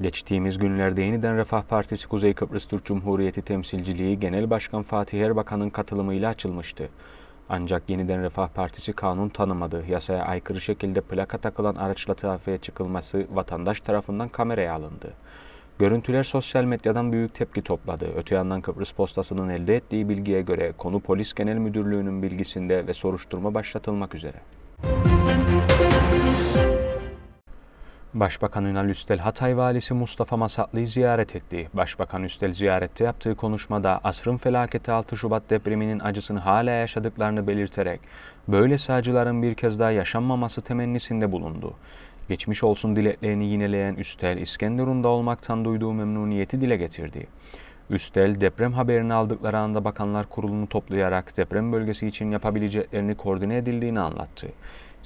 Geçtiğimiz günlerde yeniden Refah Partisi Kuzey Kıbrıs Türk Cumhuriyeti temsilciliği Genel Başkan Fatih Erbakan'ın katılımıyla açılmıştı. Ancak yeniden Refah Partisi kanun tanımadı, yasaya aykırı şekilde plaka takılan araçla trafiğe çıkılması vatandaş tarafından kameraya alındı. Görüntüler sosyal medyadan büyük tepki topladı. Öte yandan Kıbrıs Postası'nın elde ettiği bilgiye göre konu Polis Genel Müdürlüğü'nün bilgisinde ve soruşturma başlatılmak üzere. Başbakan Ünal Üstel Hatay Valisi Mustafa Masatlı'yı ziyaret etti. Başbakan Üstel ziyarette yaptığı konuşmada asrın felaketi 6 Şubat depreminin acısını hala yaşadıklarını belirterek böylesi acıların bir kez daha yaşanmaması temennisinde bulundu. Geçmiş olsun dileklerini yineleyen Üstel, İskenderun'da olmaktan duyduğu memnuniyeti dile getirdi. Üstel, deprem haberini aldıkları anda Bakanlar Kurulu'nu toplayarak deprem bölgesi için yapabileceklerini koordine edildiğini anlattı.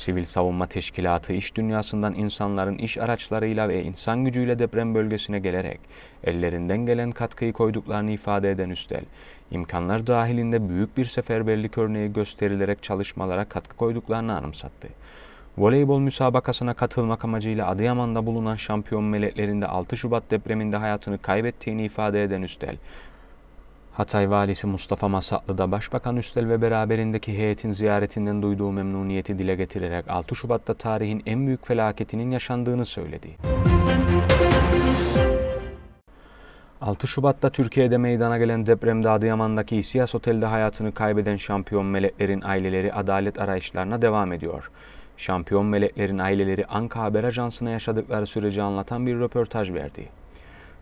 Sivil Savunma Teşkilatı iş dünyasından insanların iş araçlarıyla ve insan gücüyle deprem bölgesine gelerek ellerinden gelen katkıyı koyduklarını ifade eden Üstel, imkanlar dahilinde büyük bir seferberlik örneği gösterilerek çalışmalara katkı koyduklarını anımsattı. Voleybol müsabakasına katılmak amacıyla Adıyaman'da bulunan şampiyon meleklerinde 6 Şubat depreminde hayatını kaybettiğini ifade eden Üstel, Hatay Valisi Mustafa Masatlı da Başbakan Üstel ve beraberindeki heyetin ziyaretinden duyduğu memnuniyeti dile getirerek 6 Şubat'ta tarihin en büyük felaketinin yaşandığını söyledi. 6 Şubat'ta Türkiye'de meydana gelen depremde Adıyaman'daki İSİAS Otel'de hayatını kaybeden şampiyon meleklerin aileleri adalet arayışlarına devam ediyor. Şampiyon meleklerin aileleri Anka Haber Ajansı'na yaşadıkları süreci anlatan bir röportaj verdi.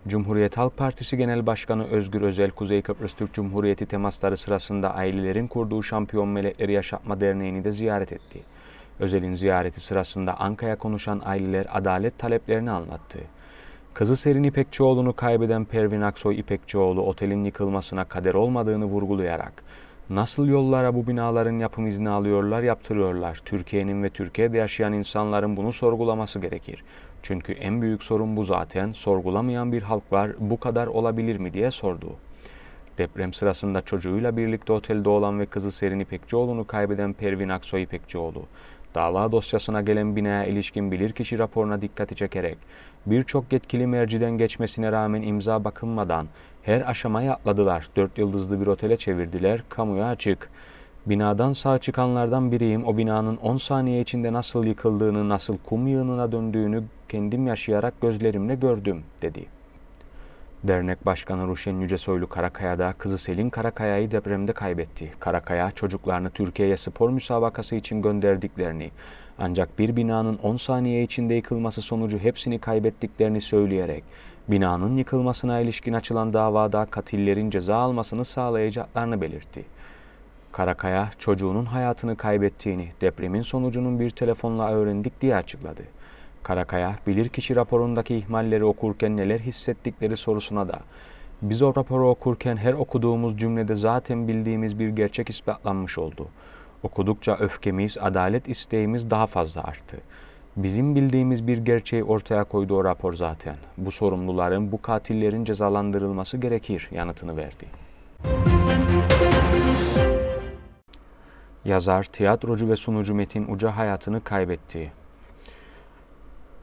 Cumhuriyet Halk Partisi Genel Başkanı Özgür Özel, Kuzey Kıbrıs Türk Cumhuriyeti temasları sırasında ailelerin kurduğu Şampiyon Melekleri Yaşatma Derneği'ni de ziyaret etti. Özel'in ziyareti sırasında Anka'ya konuşan aileler adalet taleplerini anlattı. Kızı Serin İpekçioğlu'nu kaybeden Pervin Aksoy İpekçioğlu otelin yıkılmasına kader olmadığını vurgulayarak Nasıl yollara bu binaların yapım izni alıyorlar, yaptırıyorlar. Türkiye'nin ve Türkiye'de yaşayan insanların bunu sorgulaması gerekir. Çünkü en büyük sorun bu zaten. Sorgulamayan bir halk var. Bu kadar olabilir mi diye sordu. Deprem sırasında çocuğuyla birlikte otelde olan ve kızı Serin İpekçioğlu'nu kaybeden Pervin Aksoy İpekçioğlu, dava dosyasına gelen binaya ilişkin bilirkişi raporuna dikkati çekerek birçok yetkili merciden geçmesine rağmen imza bakılmadan her aşamayı atladılar. Dört yıldızlı bir otele çevirdiler. Kamuya açık. Binadan sağ çıkanlardan biriyim. O binanın 10 saniye içinde nasıl yıkıldığını, nasıl kum yığınına döndüğünü kendim yaşayarak gözlerimle gördüm, dedi. Dernek Başkanı Ruşen Yücesoylu Karakaya'da kızı Selin Karakaya'yı depremde kaybetti. Karakaya çocuklarını Türkiye'ye spor müsabakası için gönderdiklerini ancak bir binanın 10 saniye içinde yıkılması sonucu hepsini kaybettiklerini söyleyerek binanın yıkılmasına ilişkin açılan davada katillerin ceza almasını sağlayacaklarını belirtti. Karakaya çocuğunun hayatını kaybettiğini depremin sonucunun bir telefonla öğrendik diye açıkladı. Karakaya, bilirkişi raporundaki ihmalleri okurken neler hissettikleri sorusuna da biz o raporu okurken her okuduğumuz cümlede zaten bildiğimiz bir gerçek ispatlanmış oldu. Okudukça öfkemiz, adalet isteğimiz daha fazla arttı. Bizim bildiğimiz bir gerçeği ortaya koydu o rapor zaten. Bu sorumluların, bu katillerin cezalandırılması gerekir yanıtını verdi. Yazar, tiyatrocu ve sunucu Metin Uca hayatını kaybetti.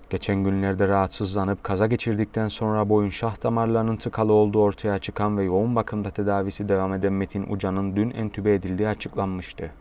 Geçen günlerde rahatsızlanıp kaza geçirdikten sonra boyun şah damarlarının tıkalı olduğu ortaya çıkan ve yoğun bakımda tedavisi devam eden Metin Uca'nın dün entübe edildiği açıklanmıştı.